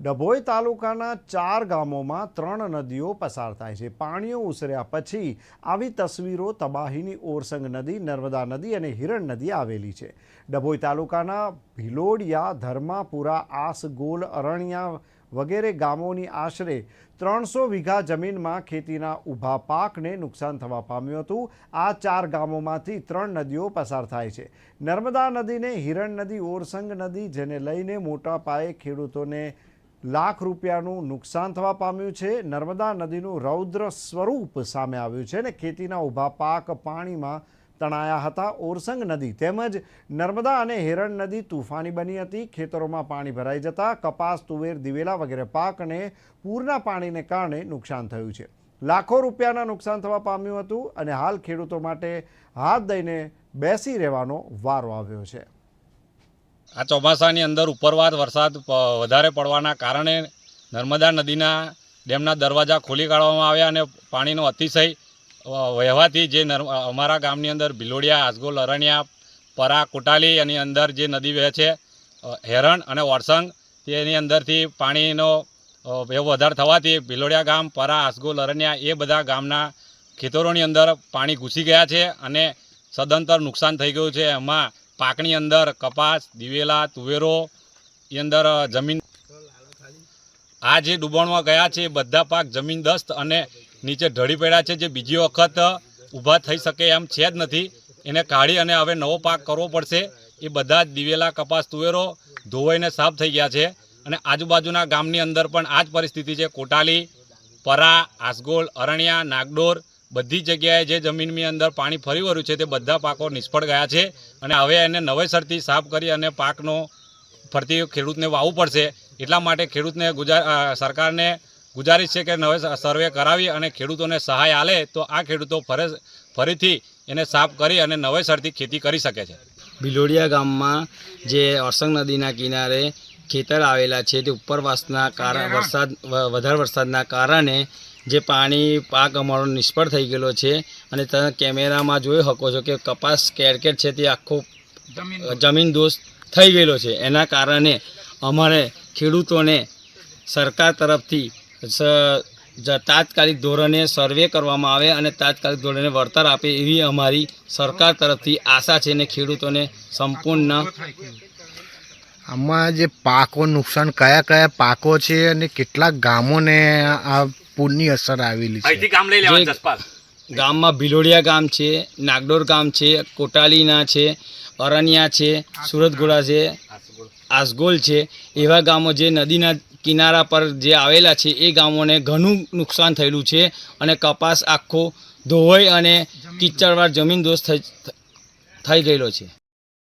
ડભોઈ તાલુકાના ચાર ગામોમાં ત્રણ નદીઓ પસાર થાય છે. પાણીઓ ઉસર્યા પછી આવી તસવીરો તબાહીની ઓરસંગ નદી, નર્મદા નદી અને હિરણ નદી આવેલી છે. ડભોઈ તાલુકાના ભિલોડિયા, ધર્માપુરા, આસગોલ, અરણિયા વગેરે ગામોની આશરે ત્રણસો વીઘા જમીનમાં ખેતીના ઊભા પાકને નુકસાન થવા પામ્યું હતું. આ ચાર ગામોમાંથી ત્રણ નદીઓ પસાર થાય છે. નર્મદા નદીને હિરણ નદી, ઓરસંગ નદી જેને લઈને મોટા પાયે ખેડૂતોને લાખ રૂપિયાનું નુકસાન થવા પામ્યું છે. નર્મદા નદીનું રૌદ્ર સ્વરૂપ સામે આવ્યું છે અને ખેતીના ઊભા પાક પાણીમાં તણાયા હતા. ઓરસંગ નદી તેમજ નર્મદા અને હેરણ નદી તુફાની બની હતી. ખેતરોમાં પાણી ભરાઈ જતા કપાસ, તુવેર, દિવેલા વગેરે પાકને પૂરના પાણીને કારણે નુકસાન થયું છે. લાખો રૂપિયાના નુકસાન થવા પામ્યું હતું અને હાલ ખેડૂતો માટે હાથ દઈને બેસી રહેવાનો વારો આવ્યો છે. આ ચોમાસાની અંદર ઉપરવાદ વરસાદ વધારે પડવાના કારણે નર્મદા નદીના ડેમના દરવાજા ખોલી કાઢવામાં આવ્યા અને પાણીનો અતિશય વહેવાથી જે અમારા ગામની અંદર ભિલોડિયા, આસગોલ, અરણ્યા, પરા, કોટાલી એની અંદર જે નદી વહે છે હેરણ અને વરસંગ, તેની અંદરથી પાણીનો વધાર વધારે થવાથી ભિલોડિયા ગામ, પરા, આસગોલ, અરણ્યા એ બધા ગામના ખેતરોની અંદર પાણી ઘૂસી ગયા છે અને સદંતર નુકસાન થઈ ગયું છે. એમાં પાકની અંદર કપાસ, દિવેલા, તુવેરો એ અંદર જમીન આ જે ડૂબણમાં ગયા છે બધા પાક જમીન દસ્ત અને નીચે ઢળી પડ્યા છે, જે બીજી વખત ઊભા થઈ શકે એમ છે જ નથી. એને કાઢી અને હવે નવો પાક કરવો પડશે. એ બધા જ દિવેલા, કપાસ, તુવેરો ધોવાઈને સાફ થઈ ગયા છે. અને આજુબાજુના ગામની અંદર પણ આ જ પરિસ્થિતિ છે. કોટાલી, પરા, આસગોલ, અરણ્યા, નાગડોર બધી જગ્યાએ જે જમીનની અંદર પાણી ફરી વળ્યું છે તે બધા પાકો નિષ્ફળ ગયા છે અને હવે એને નવેસરથી સાફ કરી અને પાકનો ફરતી ખેડૂતને વાવવું પડશે. એટલા માટે ખેડૂતને ગુજાર સરકારને ગુજારિશ છે કે નવે સર્વે કરાવી અને ખેડૂતોને સહાય આલે તો આ ખેડૂતો ફરે, ફરીથી એને સાફ કરી અને નવેસરથી ખેતી કરી શકે છે. બિલોડિયા ગામમાં જે અરસંગ નદીના કિનારે ખેતર આવેલા છે તે ઉપરવાસના કારણ વરસાદ વધારે વરસાદના કારણે જે પાણી પાક અમારો નિષ્ફળ થઈ ગયેલો છે અને તમે કેમેરામાં જોઈ શકો છો કે કપાસ કેરકેટ છે તે આખો જમીન દોષ થઈ ગયેલો છે. એના કારણે અમારે ખેડૂતોને સરકાર તરફથી તાત્કાલિક ધોરણે સર્વે કરવામાં આવે અને તાત્કાલિક ધોરણે વળતર આપે એવી અમારી સરકાર તરફથી આશા છે અને ખેડૂતોને સંપૂર્ણ આમાં જે પાકો નુકસાન કયા કયા પાકો છે અને કેટલાક ગામોને આ પૂરની અસર આવેલી છે? કામ લઈ જે ગામમાં ભિલોડિયા ગામ છે નાગડોર ગામ છે કોટાલીના છે અરણ્યા છે સુરતગોળા છે આસગોલ છે. એવા ગામો જે નદીના કિનારા પર જે આવેલા છે એ ગામોને ઘણું નુકસાન થયેલું છે અને કપાસ આખો ધોવાઈ અને કિચડવાર જમીન દોષ થઈ થઈ ગયેલો છે.